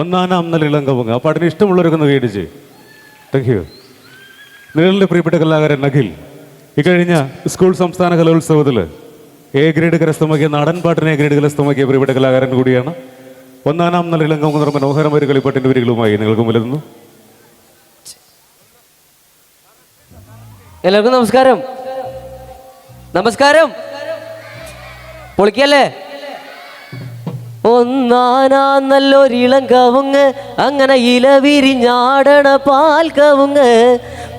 ഒന്നാനാം നല്ല ഇളം കവുങ്ങ്. ആ പാട്ടിന് ഇഷ്ടമുള്ളവരൊക്കെ ഒന്ന് കേട്ടിച്ച്. താങ്ക് യു നിങ്ങളുടെ പ്രിയപ്പെട്ട കലാകാരൻ അഖിൽ. ഇക്കഴിഞ്ഞ സ്കൂൾ സംസ്ഥാന കലോത്സവത്തിൽ എ ഗ്രേഡ് കരസ്ഥമാക്കിയ നാടൻ പാട്ടിനെ എ ഗ്രേഡ് കരസ്ഥമാക്കിയ പ്രിയപ്പെട്ട കലാകാരൻ കൂടിയാണ്. ഒന്നാനാം നല്ല ഇളം കവുങ്ങ് എന്ന മനോഹരമായ ഒരു കളിപ്പാട്ടിന്റെ വരികളുമായി നിങ്ങൾക്ക് മുലരുന്നു എല്ലാവർക്കും നമസ്കാരം. നമസ്കാരം. പൊളിക്കല്ലേ? ഒന്നാനാ നല്ലൊരിളം കവുങ്ങ് അങ്ങനെ ഇല വിരിഞ്ഞാടണ പാൽ കവുങ്ങ്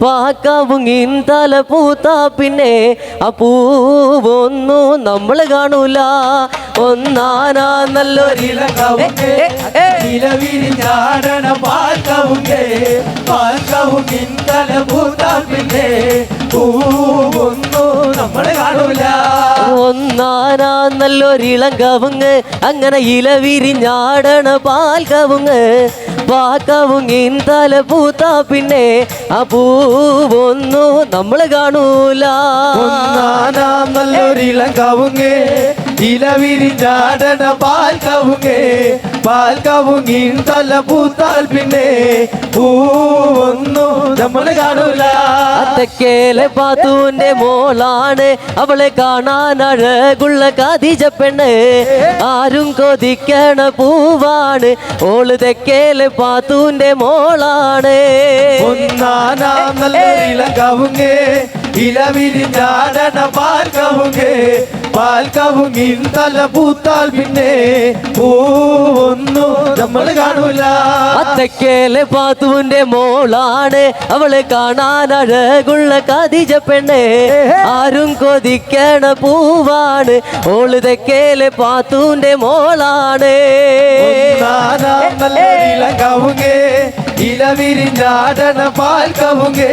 പാക്കവുങ്ങിൻ തല പൂത്താ പിന്നെ ആ പൂവൊന്നും നമ്മൾ കാണൂല. ഒന്നാനാ നല്ലൊരിളം കവുങ്ങ് ഇലവിരിഞ്ഞാടണ പാൽക്കവുങ്ങേ പാൽക്കവുങ്ങിൻ തല പൂത്താ പിന്നെ പൂവൊന്നു നല്ലൊരിളം കവുങ്ങ് അങ്ങനെ ഇല വിരിഞ്ഞാടണ പാൽ കവുങ്ങ് പാക്കവുങ്ങിൻ തല പൂത്താ പിന്നെ ആ പൂവൊന്നു നമ്മൾ കാണൂല. നല്ലൊരിളം കവുങ്ങേ ഇലവിരിഞ്ഞാടണ പാൽ കവുങ്ങി തല പൂത്താൽ പിന്നെ പൂവൊന്നു നമ്മൾ കാണൂല. അത്തക്കേലെ പാത്തൂന്റെ മോളാണ് അവളെ കാണാൻ അഴകുള്ള കാതിജ പെണ്ണ്. ആരും കൊതിക്കണ പൂവാണ് ഓൾ തെക്കേലെ പാത്തൂന്റെ മോളാണ്. ഒന്നാനാം ഇല കവുങ്ങേ ഇലവിരിഞ്ഞാടണ പാൽക്കവുങ്ങിൻ തല പൂത്താൽ പിന്നെ പൂവൊന്നു നമ്മൾ കാണൂല. അത്തക്കേലെ പാത്തുവിന്റെ മോളാണ്. അവളെ കാണാൻ അഴകുള്ള കാതിജ പെണ്ണെ. ആരും കൊതിക്കണ പൂവാണ്. ഓൾ തെക്കേലെ പാത്തുവിന്റെ മോളാണ്. ഇല കവുങ്ങേ പാൽക്കവുങ്ങേ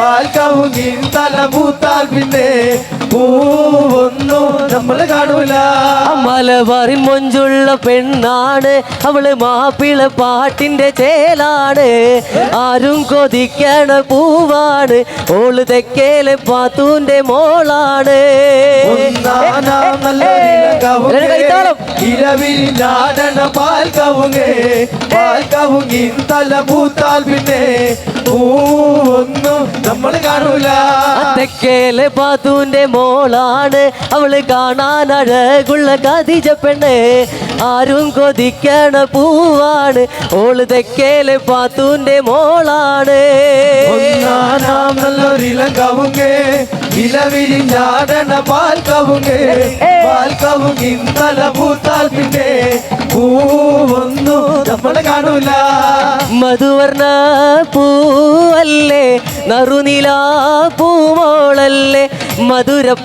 പാൽക്കവുങ്ങിൻ തല പൂത്താൽ പിന്നെ പൂവൊന്നു നമ്മൾ കാണൂല. മലബാറിൻ മൊഞ്ചുള്ള പെണ്ണാണ് അവൾ മാപ്പിള പാട്ടിന്റെ ചേലാണ്. ആരും കൊതിക്കണ പൂവാണ് ഓൾ തെക്കേലെ പാത്തൂന്റെ മോളാണ്. കൈത്താളം. ഇലവിരിഞ്ഞാടണ പാൽക്കവുങ്ങേ പാൽക്കവുങ്ങിൻ തല പൂത്താൽ പിന്നെ പൂവൊന്നു നമ്മൾ കാണൂല തെക്കേലെ പാത്തൂന്റെ മോളാണ് അവൾ കാണാൻ അഴകുള്ള കതിജ പെണ്ണ് ആരും കൊതിക്കണ പൂവാണ് ഓൾ തെക്കേലെ പാത്തൂന്റെ മോളാണ് നല്ലൊരിളം കവുങ്ങേ ഇലവിരിഞ്ഞാടണ പാൽക്കവുങ്ങേ പാൽക്കവുങ്ങിൻ തല പൂത്താൽ പിന്നെ പൂവൊന്നു നമ്മളെ കാണൂല. മധുവർണ പൂവല്ലേ നറുനില പൂമോളല്ലേ മധുരപ്പാതീനേഴിൽ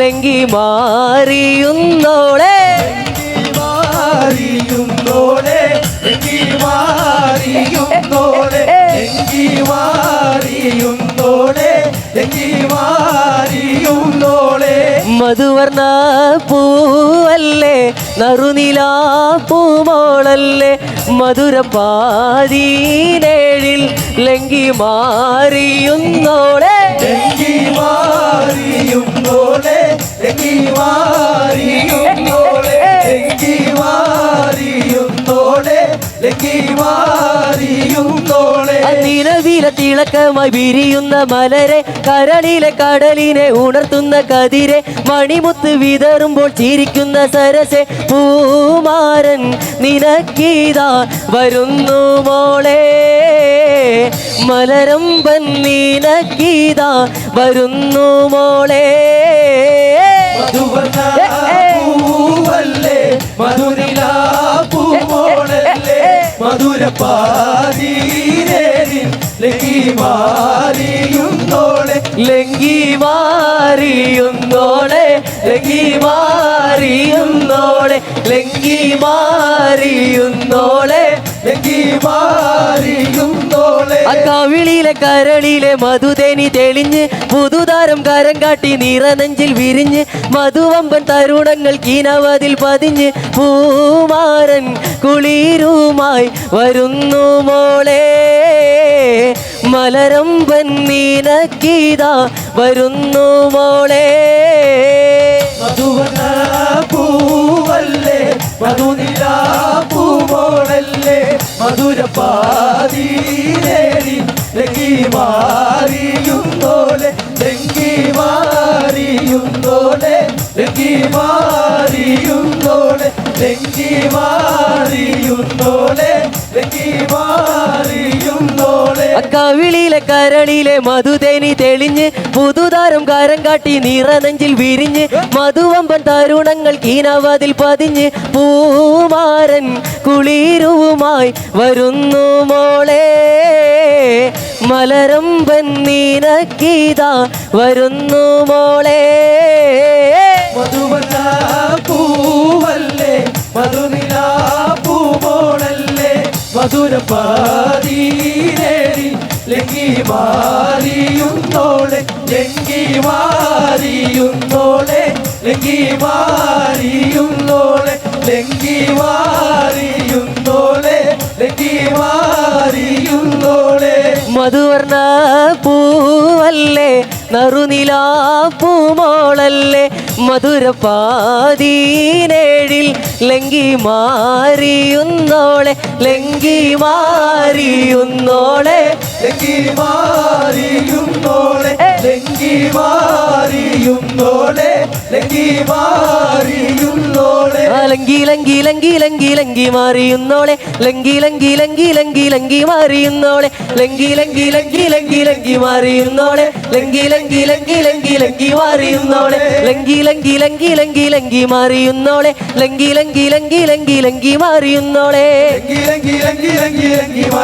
ലങ്കി മാറിയുന്നോളെ. പൂവല്ലേ നറുനില പൂമോളല്ലേ മധുരപ്പാതീനേഴിൽ ലങ്കി മാറിയുന്നോളെ. എങ്കി മാറിയുന്നോളെ എങ്കി മാറിയുന്നോളെ നിലവിലെ തിളക്കമായി വിരിയുന്ന മലരെ കരളിലെ കടലിനെ ഉണർത്തുന്ന കതിരെ മണിമുത്ത് വിതറുമ്പോൾ ചിരിക്കുന്ന സരസെ പൂമാരൻ നിനക്കീതാ വരുന്നു മോളെ. മലരമ്പൻ നിനക്കീതാ വരുന്നു മോളെ. മധുരില പൂമോളല്ലേ മാറിയുന്നോളെ ലങ്കി മാറിയുന്നോളെ ലങ്കി മാറിയുന്നോളെ ലങ്കി മാറിയുന്നോളെ ലക്കി മാറിയുന്നോളെ ആ കവിളിലെ കരളിലെ മധുതേനി തെളിഞ്ഞ് പുതുതാരം കരം കാട്ടി നിറനെഞ്ചിൽ വിരിഞ്ഞ് മധുവമ്പൻ തരുണങ്ങൾ കീനവതിൽ പതിഞ്ഞ് പൂമാരൻ കുളിരുമായി വരുന്നു മോളെ. മലരമ്പൻ വന്നീനക്കീത വരുന്നു മോളെ. മധുവർണ പൂവല്ലേ മധുനില പൂമോളല്ലേ മധുരപ്പാതി നേടി ലങ്കി മാറിയുന്നോലെ ലങ്കി മാറിയുന്നോലെ കവിളിലെ കരളിലെ മധുതേനി തെളിഞ്ഞ് പുതുതാരം കാരം കാട്ടി നിറനെഞ്ചിൽ വിരിഞ്ഞ് മധുവമ്പൻ തരുണങ്ങൾ കീനവതിൽ പതിഞ്ഞ് പൂമാരൻ കുളിരുവുമായി വരുന്നു മോളെ. മലരമ്പൻ നീനക്കീത വരുന്നു മോളെ. മധുവന മാറിയുന്നോളെ ലങ്കി മാറിയുന്നോളെ ലങ്കി മാറിയുന്നോളെ ലങ്കി മാറിയുന്നോളെ ലങ്കി മാറിയുന്നോളെ മധുവർണ പൂവല്ലേ നറുനിലാ പൂമോളല്ലേ മധുരപാതീനേഴിൽ ലങ്കി മാറിയുന്നോളെ ലങ്കി മാറിയുന്നോളെ ലങ്കി മാറിയുന്നോളെ ലങ്കി ലങ്കി ലങ്കി ലങ്കി ലങ്കി ലങ്കി ലങ്കി മാറിയുന്നോളെ ലങ്കി ലങ്കി ലങ്കി ലങ്കി ലങ്കി മാറിയുന്നോളെ ലങ്കി ലങ്കി ലങ്കി ലങ്കി ലങ്കി മാറിയുന്നോളെ ലങ്കി ലങ്കി ലങ്കി ലങ്കി ലങ്കി മാറിയുന്നോളെ ലങ്കി ലങ്കി ലങ്കി ലങ്കി ലങ്കി മാറിയുന്നോളെ ലങ്കി ലങ്കി ലങ്കി ലങ്കി ലങ്കി മാറിയുന്നോളെ ലങ്കി ലങ്കി ലങ്കി ലങ്കി ലങ്കി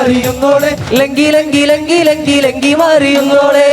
മാറിയുന്നോളെ. ലങ്കി ലങ്കി ലങ്കി ലങ്കി ലങ്കി മാറിയുന്നോളെ.